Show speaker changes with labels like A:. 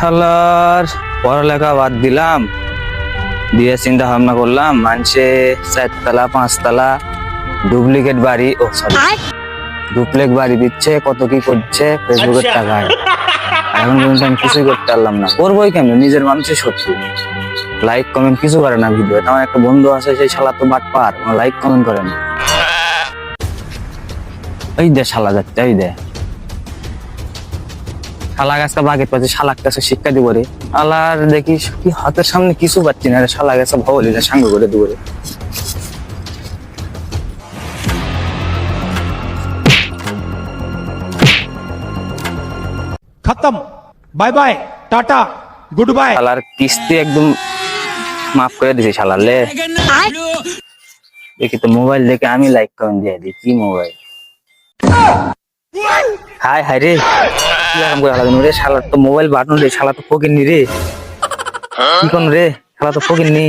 A: শালার পড়ালেখা বাদ দিলাম দিয়ে চিন্তা ভাবনা করলাম মানুষে চারতলা পাঁচতলা ডুপ্লিকেট বাড়ি ও সরি ডুপ্লেক বাড়ি দিচ্ছে কত কি করছে ফেসবুকের টাকায়। এখন পর্যন্ত আমি কিছুই করতে পারলাম না। করবোই কেমন? নিজের মানুষের শত্রু লাইক কমেন্ট কিছু করে না ভিডিও আমার একটা বন্ধু আছে সেই শালা তো বাট পার। লাইক কমেন্ট করে না। ওই দে শালা যাচ্ছে ওই দে। শালা গাছটা বাগের পাচ্ছে শালাক কাছে শিক্ষা দিব রে। আলার দেখি কি হাতের সামনে কিছু পাচ্ছি না শালা গাছে ভবলি সাঙ্গ করে দিব রে।
B: খতম। Bye bye tata goodbye.
A: শালার কিস্তি একদম মাফ করে দিছি শালার দেখি তো মোবাইল দেখে আমি লাইক কমেন্ট দিয়ে দিই কি মোবাইল। হাই হাই রে। কি রকম করে হালাগুন রে? শালার তো মোবাইল বাটন রে, শালা তো ফকির নি রে। কি কোন রে? শালা তো ফকির নি